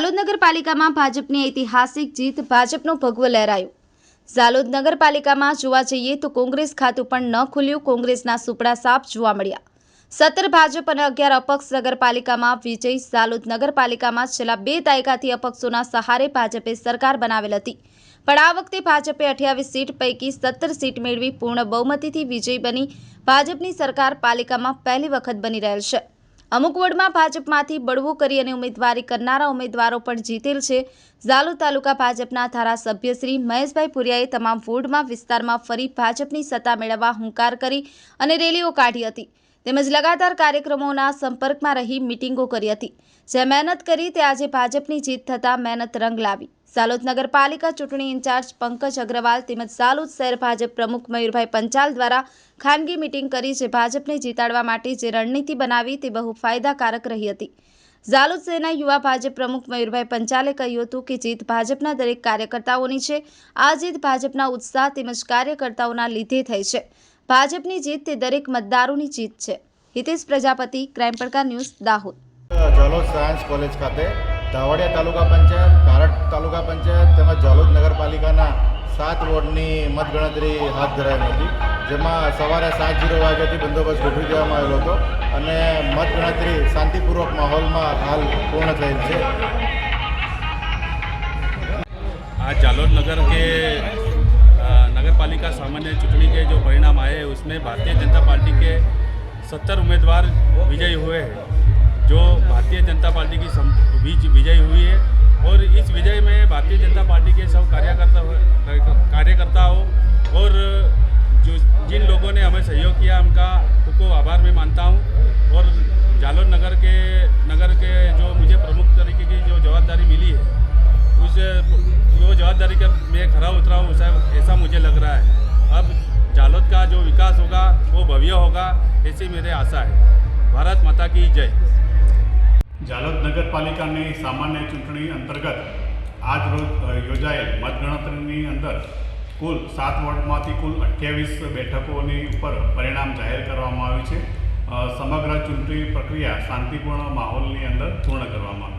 ઝાલોદ નગરપાલિકામાં ભાજપની ઐતિહાસિક જીત ભાજપનો ભગવો લહેરાયો. ઝાલોદ નગરપાલિકામાં જોવા જઈએ તો કોંગ્રેસ ખાતું પણ ન ખુલ્યું, કોંગ્રેસના સુપડા સાપ જોવા મળ્યા. સત્તર ભાજપ અને અગિયાર અપક્ષ નગરપાલિકામાં વિજય, ઝાલોદ નગરપાલિકામાં છેલ્લા બે દાયકાથી અપક્ષોના સહારે ભાજપે સરકાર બનાવેલ હતી. પણ આ વખતે ભાજપે અઠ્યાવીસ સીટ પૈકી સત્તર સીટ મેળવી પૂર્ણ બહુમતીથી વિજય બની ભાજપની સરકાર પાલિકામાં પહેલી વખત બની રહેલ છે. અમુક વોર્ડમાં ભાજપમાંથી બળવું કરી અને ઉમેદવારી કરનારા ઉમેદવારો પણ જીતેલ છે. ઝાલુ તાલુકા ભાજપના ધારાસભ્ય શ્રી મહેશભાઈ પુરિયાએ તમામ વોર્ડમાં વિસ્તારમાં ફરી ભાજપની સત્તા મેળવવા હુંકાર કરી અને રેલીઓ કાઢી હતી. તેમજ લગાતાર કાર્યક્રમોના સંપર્કમાં રહી મિટિંગો કરી હતી. જે મહેનત કરી તે આજે ભાજપની જીત થતાં મહેનત રંગ લાવી. સાલોદ નગરપાલિકા ચૂંટણી ઇન્ચાર્જ પંકજ અગ્રવાલ તેમજ સાલોદ શહેર ભાજપ પ્રમુખ મયુરભાઈ પંચાલ દ્વારા ખાનગી મિટિંગ કરી જે ભાજપને જીતાડવા માટે જે રણનીતિ બનાવી તે બહુ ફાયદાકારક રહી હતી. ઝાલુદ શહેરના યુવા ભાજપ પ્રમુખ મયુરભાઈ પંચાલે કહ્યું હતું કે જીત ભાજપના દરેક કાર્યકર્તાઓની છે. આ જીત ભાજપના ઉત્સાહ તેમજ કાર્યકર્તાઓના લીધે થઈ છે. ભાજપની જીત તે દરેક મતદારોની જીત છે. હિતેશ પ્રજાપતિ ક્રાઇમ પ્રકાર news Dahod. Jalod science college ખાતે ધાવડિયા તાલુકા પંચાયત કારટ તાલુકા પંચાયત તેમજ જલોદ નગરપાલિકાના સાત વોર્ડની મતગણતરી હાથ ધરાઈ હતી. જેમાં સવારે સાત જીરો વાગ્યાથી બંદોબસ્ત ગોઠવી દેવામાં આવેલો હતો અને મતગણતરી શાંતિપૂર્વક માહોલમાં હાલ પૂર્ણ થયેલ છે. આ જાલોદ નગર કે पालिका सामान्य चुनाव के जो परिणाम आए हैं, उसमें भारतीय जनता पार्टी के सत्तर उम्मीदवार विजयी हुए हैं, जो भारतीय जनता पार्टी की बीच विजयी हुई है। और इस विजय में भारतीय जनता पार्टी के सब कार्यकर्ता कार्यकर्ताओं और जो जिन लोगों ने हमें सहयोग किया, उनका उनको आभार मैं मानता हूँ। और जालौर नगर के नगर के जो मुझे प्रमुख तरीके की जो जवाबदारी मिली है, उस वो जवाबदारी का मैं खरा उतरा हूँ ऐसा ऐसा मुझे लग रहा है अब जालौद का जो विकास होगा वो भव्य होगा ऐसी मेरी आशा है भारत माता की जय જાલોદ નગરપાલિકાની સામાન્ય ચૂંટણી અંતર્ગત આજ રોજ અ, યોજાયેલ મતગણતરીની અંદર કુલ સાત વોર્ડમાંથી કુલ અઠ્યાવીસ બેઠકોની ઉપર પરિણામ જાહેર કરવામાં આવ્યું છે અ, સમગ્ર ચૂંટણી પ્રક્રિયા શાંતિપૂર્ણ માહોલની અંદર પૂર્ણ કરવામાં આવી છે